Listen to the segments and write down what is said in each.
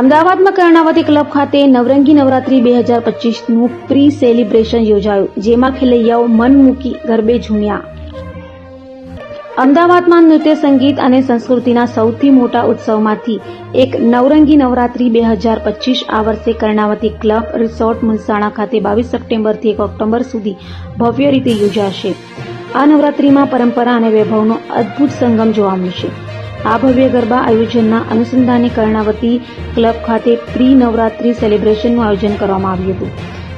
અમદાવાદમાં કર્ણાવતી ક્લબ ખાતે નવરંગી નવરાત્રી બે હજાર પચીસનું પ્રી સેલિબ્રેશન યોજાયું, જેમાં ખેલૈયાઓ મન મૂકી ગરબે ઝૂમ્યા. અમદાવાદમાં નૃત્ય સંગીત અને સંસ્કૃતિના સૌથી મોટા ઉત્સવમાંથી એક નવરંગી નવરાત્રી બે હજાર પચીસ આ વર્ષે કર્ણાવતી ક્લબ રિસોર્ટ મહેસાણા ખાતે બાવીસ સપ્ટેમ્બરથી એક ઓક્ટોબર સુધી ભવ્ય રીતે યોજાશે. આ નવરાત્રીમાં પરંપરા અને વૈભવનો અદ્ભુત સંગમ જોવા મળશે. આ ભવ્ય ગરબા આયોજનના અનુસંધાને કર્ણાવતી ક્લબ ખાતે પ્રી નવરાત્રી સેલિબ્રેશનનું આયોજન કરવામાં આવ્યું હતું.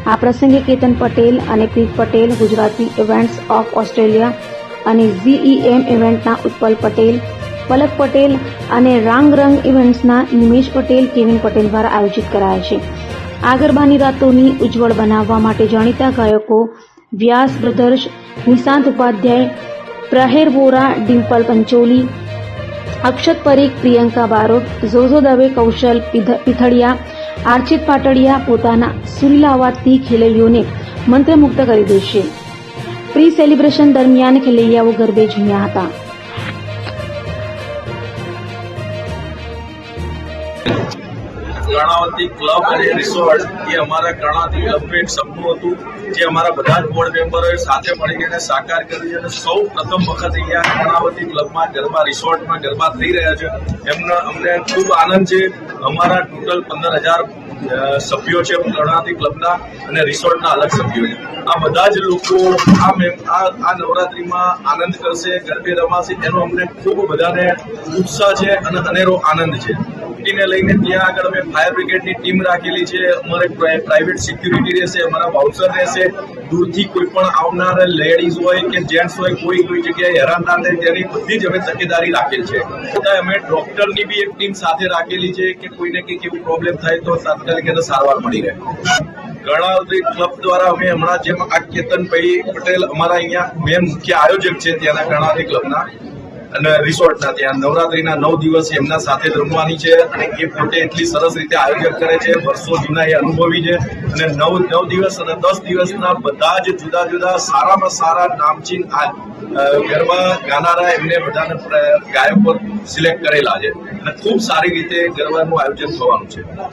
આ પ્રસંગે કેતન પટેલ અને Preet Patel, Gujarati events of Australia અને ઝીઈએમ ઇવેન્ટના ઉત્પલ પટેલ, પલક પટેલ અને રાંગ રંગ ઇવેન્ટ્સના નિમેશ પટેલ, કેવિન પટેલ દ્વારા આયોજિત કરાયા છે. આ ગરબાની રાતોની ઉજ્જવળ બનાવવા માટે જાણીતા ગાયકો વ્યાસ બ્રધર્સ, નિશાંત ઉપાધ્યાય, પ્રહેર વોરા, ડિમ્પલ પંચોલી અક્ષત પરીખ, પ્રિયંકા બારોટ, ઝોઝો દવે, કૌશલ પીથળિયા આર્ચિત પાટડિયા પોતાના સુરીલા અવાજથી ખેલૈયોને મંત્રમુગ્ધ કરી દેશે. પ્રી સેલિબ્રેશન દરમિયાન ખેલૈયાઓ ગરબે ઝૂમ્યા હતા. કર્ણાવતી ક્લબ અને રિસોર્ટ એ અમારા કર્ણાવતી ક્લબનું એક સપનું હતું, જે અમારા બધા જ બોર્ડ મેમ્બરોએ સાથે મળીને એને સાકાર કર્યું અને સૌ પ્રથમ વખત અહીંયા કર્ણાવતી ક્લબમાં ગરબા રિસોર્ટમાં ગરબા થઈ રહ્યા છે. એમનો અમને ખૂબ આનંદ છે. અમારા ટોટલ પંદર હજાર સભ્યો છે કર્ણાવતી ક્લબના અને રિસોર્ટના અલગ સભ્યો છે. આ બધા જ લોકો આ મેમ આ નવરાત્રીમાં આનંદ કરશે, ગરબે રમાશે. એનો અમને ખૂબ બધાને ઉત્સાહ છે અને અનેરો આનંદ છે. ને લઈને ત્યાં આગળ અમે ફાયર બ્રિગેડની ટીમ રાખેલી છે. અમારે પ્રાઇ- પ્રાઇવેટ સિક્યુરિટી રહેશે, અમારા બાઉન્સર રહેશે. દૂરથી કોઈ પણ આવનાર લેડીઝ હોય કે જેન્ટ્સ હોય, કોઈ કોઈ જગ્યાએ હેરાન ના થાય, તેની બધી જ અમે તકેદારી રાખેલ છે. અમે ડોક્ટરની બી એક ટીમ સાથે રાખેલી છે કે કોઈને કંઈક એવું પ્રોબ્લેમ થાય તો તાત્કાલિક એને સારવાર મળી રહે. કર્ણાવતી ક્લબ દ્વારા અમે હમણાં જેમ આ કેતનભાઈ પટેલ અમારા અહીંયા મેન મુખ્ય આયોજક છે ત્યાંના બધી ક્લબના. અને રિસોર્ટના ત્યાં નવરાત્રીના નવ દિવસ એમના સાથે રમવાની છે અને એ પોતે એટલી સરસ રીતે આયોજન કરે છે. વર્ષો જૂના એ અનુભવી છે. અને નવ નવ દિવસ અને દસ દિવસના બધા જ જુદા જુદા સારામાં સારા નામચીન આ ગરબા ગાનારા એમને બધાને ગાયકો સિલેક્ટ કરેલા છે. અને ખૂબ સારી રીતે ગરબાનું આયોજન થવાનું છે.